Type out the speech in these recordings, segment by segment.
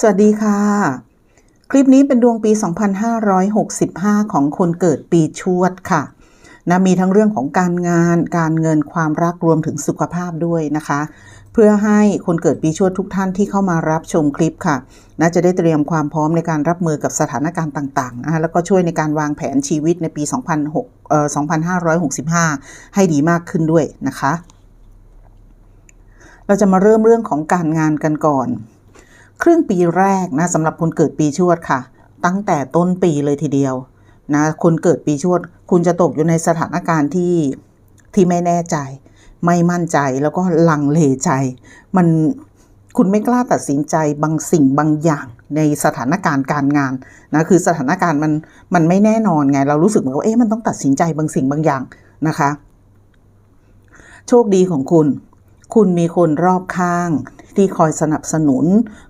สวัสดีค่ะ คลิปนี้เป็นดวงปี 2565 ของคนเกิดปีชวดค่ะนะมีทั้งเรื่องของการงาน การเงินความรักรวมถึงสุขภาพด้วยนะคะ เพื่อให้คนเกิดปีชวดทุกท่านที่เข้ามารับชมคลิปค่ะนะจะได้เตรียมความพร้อมในการรับมือกับสถานการณ์ต่างๆนะคะแล้วก็ช่วยในการวางแผนชีวิตในปี 2006เอ่อ2565 ให้ดีมากขึ้นด้วยนะคะ เราจะมาเริ่มเรื่องของการงานกันก่อน ครึ่งปีแรกนะสำหรับคนเกิดปีชวดค่ะ ตั้งแต่ต้นปีเลยทีเดียวนะคนเกิดปีชวด คุณจะตกอยู่ในสถานการณ์ที่ที่ไม่แน่ใจ ไม่มั่นใจแล้วก็ลังเลใจ มันคุณไม่กล้าตัดสินใจบางสิ่งบางอย่างในสถานการณ์การงานนะคือสถานการณ์มันมันไม่แน่นอนไง เรารู้สึกเหมือนว่าเอ๊ะมันต้องตัดสินใจบางสิ่งบางอย่างนะคะ โชคดีของคุณ คุณมีคนรอบข้าง ที่คอยสนับสนุน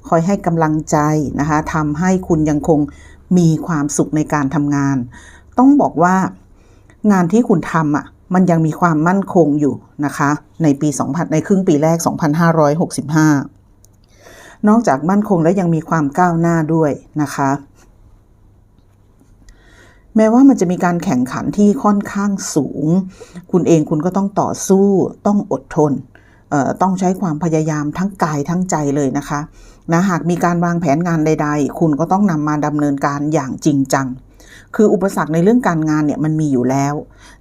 คอยให้กำลังใจนะคะทำให้คุณยังคงมีความสุขในการทำงาน ต้องบอกว่างานที่คุณทำอะมันยังมีความมั่นคงอยู่นะคะ ในปี 2000 ในครึ่งปีแรก 2565 นอกจากมั่นคงแล้วยังมีความก้าวหน้าด้วยนะคะ แม้ว่ามันจะมีการแข่งขันที่ค่อนข้างสูง คุณเองคุณก็ต้องต่อสู้ต้องอดทน ต้องใช้ความพยายามทั้งกายทั้งใจเลยนะคะนะหากมีการวางแผนงานใด ๆ คุณก็ต้องนำมาดำเนินการอย่างจริงจัง คืออุปสรรคในเรื่องการงานเนี่ยมันมีอยู่แล้ว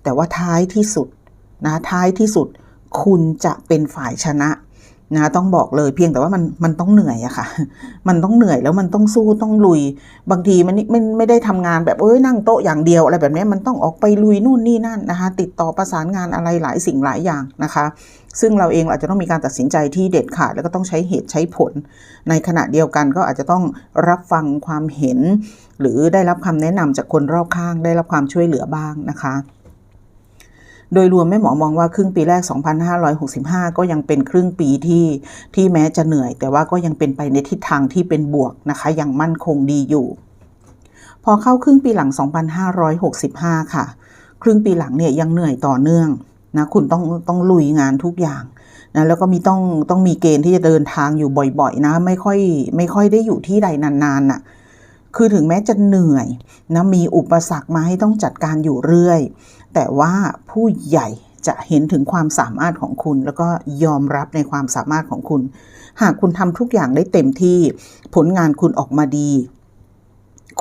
แต่ว่าท้ายที่สุดนะท้ายที่สุด คุณจะเป็นฝ่ายชนะ นะต้องบอกเลยเพียงแต่ว่ามันมันต้องเหนื่อยอะค่ะ มันต้องเหนื่อยแล้วมันต้องสู้ต้องลุย บางทีมันไม่ไม่ได้ทำงานแบบเอ้ยนั่งโต๊ะอย่างเดียวอะไรแบบนี้มันต้องออกไปลุยนู่นนี่นั่นนะคะ ติดต่อประสานงานอะไรหลายสิ่งหลายอย่างนะคะ ซึ่งเราเองอาจจะต้องมีการตัดสินใจที่เด็ดขาดแล้วก็ต้องใช้เหตุใช้ผล ในขณะเดียวกันก็อาจจะต้องรับฟังความเห็น หรือได้รับคำแนะนำจากคนรอบข้าง ได้รับความช่วยเหลือบ้างนะคะ โดยรวมแม่หมอมองว่าครึ่งปีแรก 2565 ก็ยังเป็นครึ่งปีที่ที่แม้จะเหนื่อย แต่ว่าก็ยังเป็นไปในทิศทางที่เป็นบวกนะคะยังมั่นคงดีอยู่ พอเข้าครึ่งปีหลัง 2565 ค่ะ ครึ่งปีหลังเนี่ยยังเหนื่อยต่อเนื่องนะคุณต้องต้องลุยงานทุกอย่างนะแล้วก็มีต้องต้องมีเกณฑ์ที่จะเดินทางอยู่บ่อยๆ นะ ไม่ค่อยไม่ค่อยได้อยู่ที่ใดนานๆน่ะคือถึงแม้จะเหนื่อยนะมีอุปสรรคมาให้ต้องจัดการอยู่เรื่อย แต่ว่าผู้ใหญ่จะเห็นถึงความสามารถของคุณ แล้วก็ยอมรับในความสามารถของคุณ หากคุณทำทุกอย่างได้เต็มที่ผลงานคุณออกมาดี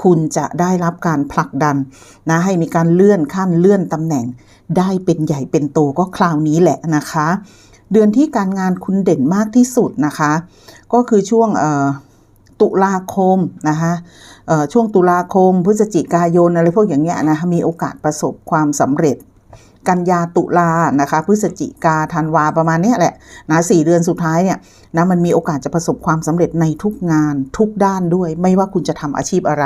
คุณจะได้รับการผลักดันนะให้มีการเลื่อนขั้นเลื่อนตำแหน่ง ได้เป็นใหญ่เป็นโตก็คราวนี้แหละนะคะ เดือนที่การงานคุณเด่นมากที่สุดนะคะ ก็คือช่วง ตุลาคมนะคะช่วงตุลาคม พฤศจิกายนอะไรพวกอย่างเงี้ยนะคะมีโอกาสประสบความสำเร็จ กันยาตุลานะคะพฤศจิกาธันวาประมาณนี้แหละนะสี่เดือนสุดท้ายเนี่ยนะมันมีโอกาสจะประสบความสำเร็จในทุกงานทุกด้านด้วย ไม่ว่าคุณจะทำอาชีพอะไร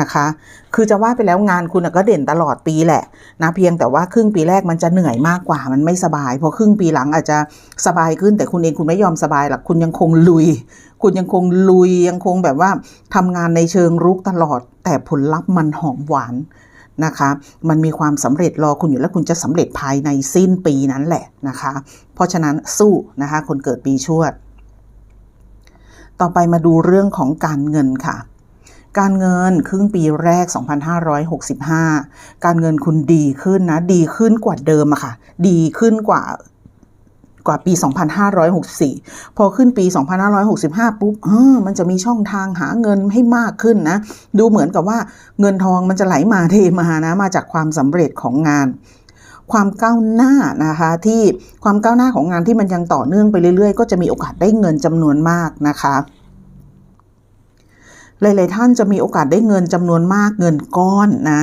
นะคะ คือจะว่าไปแล้วงานคุณก็เด่นตลอดปีแหละนะเพียงแต่ว่าครึ่งปีแรกมันจะเหนื่อยมากกว่า มันไม่สบายพอครึ่งปีหลังอาจจะสบายขึ้นแต่คุณเองคุณไม่ยอมสบายหรอกคุณยังคงลุย คุณยังคงลุยยังคงแบบว่าทำงานในเชิงรุกตลอด แต่ผลลัพธ์มันหอมหวานนะคะ มันมีความสำเร็จรอคุณอยู่แล้วคุณจะสำเร็จภายในสิ้นปีนั้นแหละนะคะ เพราะฉะนั้นสู้นะคะ คนเกิดปีชวด ต่อไปมาดูเรื่องของการเงินค่ะ การเงินครึ่งปีแรก 2565 การเงินคุณดีขึ้นนะ ดีขึ้นกว่าเดิมอะค่ะ ดีขึ้นกว่ากว่าปี 2564 พอขึ้นปี 2565 ปุ๊บเออมันจะมีช่องทางหาเงินให้มากขึ้นนะ ดูเหมือนกับว่าเงินทองมันจะไหลมาเทมานะ มาจากความสำเร็จของงาน ความก้าวหน้านะคะที่ความก้าวหน้าของงานที่มันยังต่อเนื่องไปเรื่อยๆ ก็จะมีโอกาสได้เงินจำนวนมากนะคะ หลาย ๆ ท่านจะมีโอกาสได้เงินจำนวนมากเงินก้อนนะ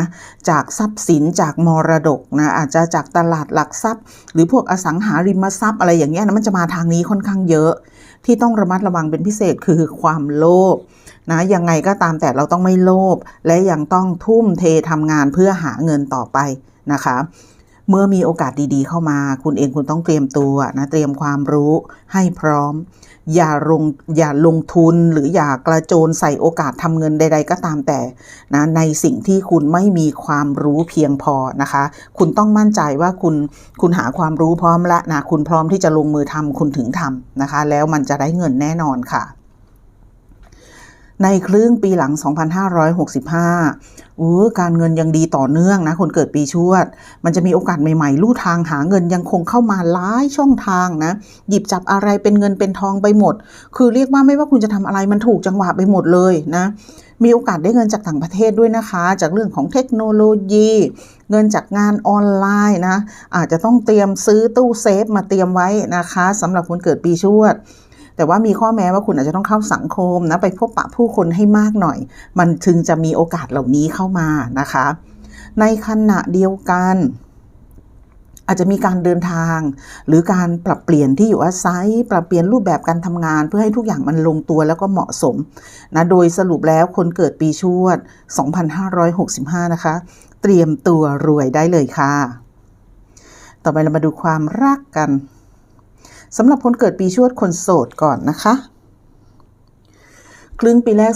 จากทรัพย์สินจากมรดกนะอาจจะจากตลาดหลักทรัพย์ หรือพวกอสังหาริมทรัพย์อะไรอย่างเงี้ยนะมันจะมาทางนี้ค่อนข้างเยอะ ที่ต้องระมัดระวังเป็นพิเศษคือความโลภนะยังไงก็ตามแต่เราต้องไม่โลภและยังต้องทุ่มเททำงานเพื่อหาเงินต่อไปนะคะ เมื่อมีโอกาสดีๆ เข้ามา คุณเองคุณต้องเตรียมตัวนะเตรียมความรู้ให้พร้อม อย่าลงอย่าลงทุนหรืออย่ากระโจนใส่โอกาสทำเงินใด ๆ ก็ตามแต่นะในสิ่งที่คุณไม่มีความรู้เพียงพอนะคะ คุณต้องมั่นใจว่าคุณคุณหาความรู้พร้อมแล้วนะคุณพร้อมที่จะลงมือทำคุณถึงทำนะคะ แล้วมันจะได้เงินแน่นอนค่ะ ในครึ่งปีหลัง 2565อู้การเงินยังดีต่อเนื่องนะ คนเกิดปีชวด มันจะมีโอกาสใหม่ๆ ลู่ทางหาเงินยังคงเข้ามาหลายช่องทางนะ หยิบจับอะไรเป็นเงินเป็นทองไปหมด คือเรียกว่าไม่ว่าคุณจะทำอะไรมันถูกจังหวะไปหมดเลยนะ มีโอกาสได้เงินจากต่างประเทศด้วยนะคะ จากเรื่องของเทคโนโลยี เงินจากงานออนไลน์นะ อาจจะต้องเตรียมซื้อตู้เซฟมาเตรียมไว้นะคะสำหรับคนเกิดปีชวด แต่ว่ามีข้อแม้ว่าคุณอาจจะต้องเข้าสังคมนะไปพบปะผู้คนให้มากหน่อย มันถึงจะมีโอกาสเหล่านี้เข้ามานะคะ ในขณะเดียวกันอาจจะมีการเดินทาง หรือการปรับเปลี่ยนที่อยู่อาศัย ปรับเปลี่ยนรูปแบบการทำงาน เพื่อให้ทุกอย่างมันลงตัวแล้วก็เหมาะสมนะโดยสรุปแล้วคนเกิดปีชวด 2565 นะคะ เตรียมตัวรวยได้เลยค่ะ ต่อไปเรามาดูความรักกัน สำหรับคนเกิดปีชวดคนโสดก่อนนะคะ ครึ่งปีแรก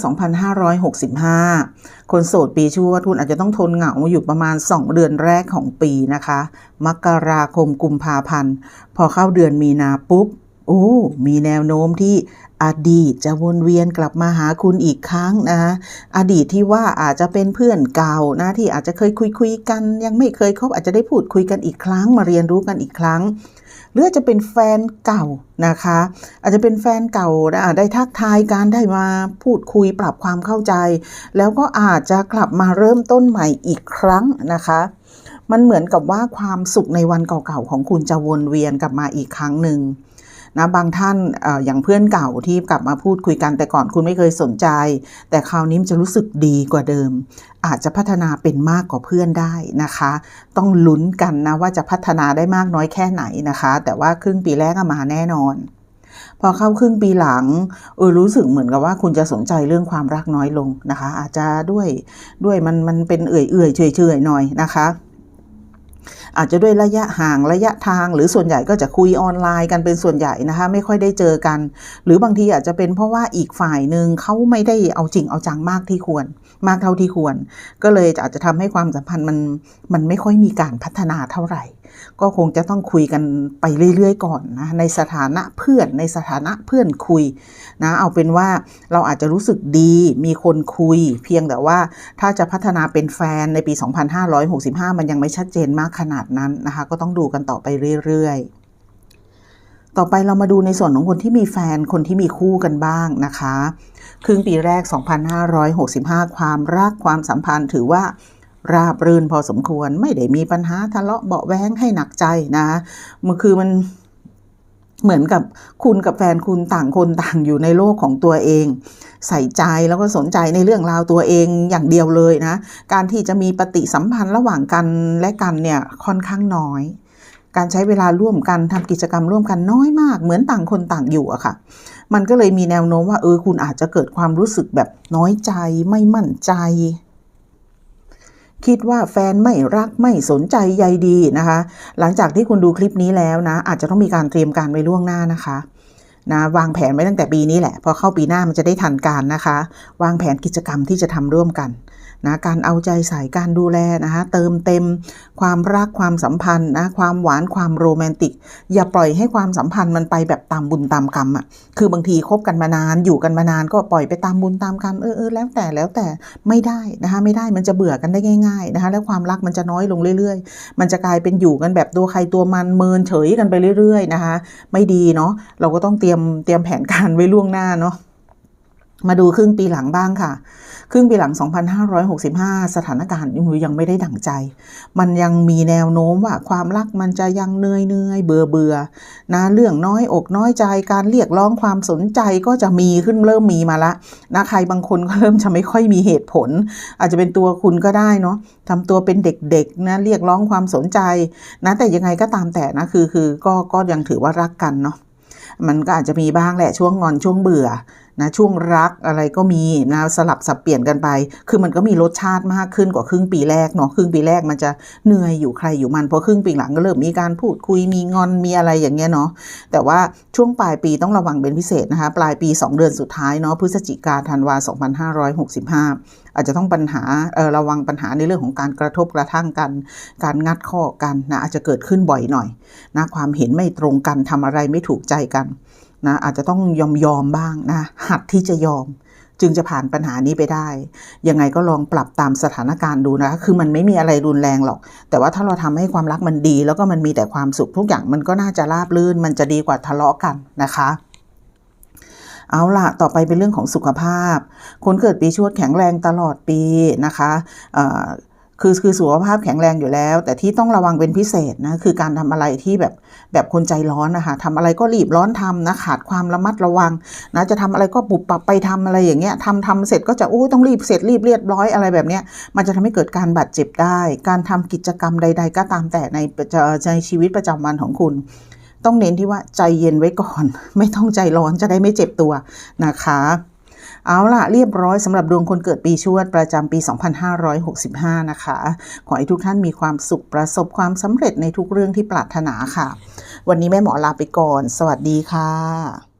2565 คนโสดปีชวดคุณอาจจะต้องทนเหงาอยู่ประมาณ 2 เดือนแรกของปีนะคะ มกราคมกุมภาพันธ์ พอเข้าเดือนมีนาปุ๊บโอ้ มีแนวโน้มที่อดีตจะวนเวียนกลับมาหาคุณอีกครั้งนะอดีตที่ว่าอาจจะเป็นเพื่อนเก่านะที่อาจจะเคยคุยคุยกัน ยังไม่เคยคบอาจจะได้พูดคุยกันอีกครั้ง มาเรียนรู้กันอีกครั้ง หรืออาจจะเป็นแฟนเก่านะคะ อาจจะเป็นแฟนเก่าได้ทักทายกันได้มาพูดคุยปรับความเข้าใจ แล้วก็อาจจะกลับมาเริ่มต้นใหม่อีกครั้งนะคะมันเหมือนกับว่าความสุขในวันเก่าๆของคุณจะวนเวียนกลับมาอีกครั้งหนึ่งนะบางท่านออย่างเพื่อนเก่าที่กลับมาพูดคุยกันแต่ก่อนคุณไม่เคยสนใจ แต่คราวนี้จะรู้สึกดีกว่าเดิม อาจจะพัฒนาเป็นมากกว่าเพื่อนได้นะคะ ต้องลุ้นกันนะว่าจะพัฒนาได้มากน้อยแค่ไหนนะคะ แต่ว่าครึ่งปีแรกมาแน่นอน พอเข้าครึ่งปีหลังเออรู้สึกเหมือนกับว่าคุณจะสนใจเรื่องความรักน้อยลงนะคะ อาจจะด้วยด้วยมันมันเป็นเอื่อยเอื่อยเฉยเฉยหน่อยนะคะ อาจจะด้วยระยะห่างระยะทาง หรือส่วนใหญ่ก็จะคุยออนไลน์กันเป็นส่วนใหญ่นะคะ ไม่ค่อยได้เจอกัน หรือบางทีอาจจะเป็นเพราะว่าอีกฝ่ายหนึ่งเขาไม่ได้เอาจริงเอาจังมากที่ควร มากเท่าที่ควร ก็เลยอาจจะทำให้ความสัมพันธ์มันมันไม่ค่อยมีการพัฒนาเท่าไหร่ ก็คงจะต้องคุยกันไปเรื่อยๆก่อนนะในสถานะเพื่อนในสถานะเพื่อนคุยนะเอาเป็นว่าเราอาจจะรู้สึกดีมีคนคุย เพียงแต่ว่าถ้าจะพัฒนาเป็นแฟนในปี 2565 มันยังไม่ชัดเจนมากขนาดนั้นนะคะก็ต้องดูกันต่อไปเรื่อยๆต่อไปเรามาดูในส่วนของคนที่มีแฟนคนที่มีคู่กันบ้างนะคะ ครึ่งปีแรก 2565 ความรักความสัมพันธ์ถือว่า ราบรื่นพอสมควรไม่ได้มีปัญหาทะเลาะเบาแว้งให้หนักใจนะมันคือมันเหมือนกับคุณกับแฟนคุณต่างคนต่างอยู่ในโลกของตัวเอง ใส่ใจแล้วก็สนใจในเรื่องราวตัวเองอย่างเดียวเลยนะ การที่จะมีปฏิสัมพันธ์ระหว่างกันและกันเนี่ยค่อนข้างน้อย การใช้เวลาร่วมกันทำกิจกรรมร่วมกันน้อยมาก เหมือนต่างคนต่างอยู่อะค่ะ มันก็เลยมีแนวโน้มว่าเออคุณอาจจะเกิดความรู้สึกแบบน้อยใจไม่มั่นใจ คิดว่าแฟนไม่รักไม่สนใจใยดีนะคะ หลังจากที่คุณดูคลิปนี้แล้วนะ อาจจะต้องมีการเตรียมการไว้ล่วงหน้านะคะนะวางแผนไว้ตั้งแต่ปีนี้แหละ พอเข้าปีหน้ามันจะได้ทันการนะคะ วางแผนกิจกรรมที่จะทำร่วมกัน นะการเอาใจใส่การดูแลนะคะเติมเต็มความรักความสัมพันธ์นะความหวานความโรแมนติก อย่าปล่อยให้ความสัมพันธ์มันไปแบบตามบุญตามกรรมอะคือบางทีคบกันมานานอยู่กันมานานก็ปล่อยไปตามบุญตามกรรมเออเออแล้วแต่แล้วแต่ไม่ได้นะคะไม่ได้มันจะเบื่อกันได้ง่ายๆนะคะแล้วความรักมันจะน้อยลงเรื่อย ๆ มันจะกลายเป็นอยู่กันแบบตัวใครตัวมันเมินเฉยกันไปเรื่อย ๆ นะคะ ไม่ดีเนาะเราก็ต้องเตรียมเตรียมแผนการไว้ล่วงหน้าเนาะ มาดูครึ่งปีหลังบ้างค่ะ ครึ่งปีหลัง 2565 สถานการณ์ยังไม่ได้ดั่งใจ มันยังมีแนวโน้มว่าความรักมันจะยังเนื่อยเนื่อยเบื่อเบื่อนะเรื่องน้อยอกน้อยใจการเรียกร้องความสนใจก็จะมีขึ้นเริ่มมีมาละนะใครบางคนก็เริ่มจะไม่ค่อยมีเหตุผล อาจจะเป็นตัวคุณก็ได้เนาะทำตัวเป็นเด็กๆนะเรียกร้องความสนใจนะแต่ยังไงก็ตามแต่นะคือคือก็ก็ยังถือว่ารักกันเนาะ มันก็อาจจะมีบ้างแหละช่วงงอนช่วงเบื่อนะช่วงรักอะไรก็มีนะสลับสับเปลี่ยนกันไป คือมันก็มีรสชาติมากขึ้นกว่าครึ่งปีแรกเนาะครึ่งปีแรกมันจะเหนื่อยอยู่ใครอยู่มันพอครึ่งปีหลังก็เริ่มมีการพูดคุยมีงอนมีอะไรอย่างเงี้ยเนาะแต่ว่าช่วงปลายปีต้องระวังเป็นพิเศษนะคะปลายปี 2 เดือนสุดท้ายเนาะพฤศจิกาธันวา2565 อาจจะต้องปัญหาระวังปัญหาในเรื่องของการกระทบกระทั่งกัน การงัดข้อกันนะอาจจะเกิดขึ้นบ่อยหน่อยนะความเห็นไม่ตรงกันทำอะไรไม่ถูกใจกันนะอาจจะต้องยอมยอมบ้างนะหัดที่จะยอม จึงจะผ่านปัญหานี้ไปได้ ยังไงก็ลองปรับตามสถานการณ์ดูนะคะคือมันไม่มีอะไรรุนแรงหรอก แต่ว่าถ้าเราทำให้ความรักมันดี แล้วก็มันมีแต่ความสุขทุกอย่างมันก็น่าจะราบรื่น มันจะดีกว่าทะเลาะกันนะคะ เอาละต่อไปเป็นเรื่องของสุขภาพ คนเกิดปีชวดแข็งแรงตลอดปีนะคะคือคือสุขภาพแข็งแรงอยู่แล้ว แต่ที่ต้องระวังเป็นพิเศษนะคือการทำอะไรที่แบบแบบคนใจร้อนนะคะทำอะไรก็รีบร้อนทำนะขาดความระมัดระวังนะจะทำอะไรก็ปุบปับไปทำอะไรอย่างเงี้ยทำทำเสร็จก็จะโอ้ต้องรีบเสร็จรีบเรียบร้อยอะไรแบบเนี้ยมันจะทำให้เกิดการบาดเจ็บได้ การทำกิจกรรมใด ๆ ก็ตามแต่ในในชีวิตประจำวันของคุณ ต้องเน้นที่ว่าใจเย็นไว้ก่อน ไม่ต้องใจร้อนจะได้ไม่เจ็บตัวนะคะ เอาล่ะ เรียบร้อยสำหรับดวงคนเกิดปีชวดประจำปี 2565 นะคะ ขอให้ทุกท่านมีความสุขประสบความสำเร็จในทุกเรื่องที่ปรารถนาค่ะ วันนี้แม่หมอลาไปก่อน สวัสดีค่ะ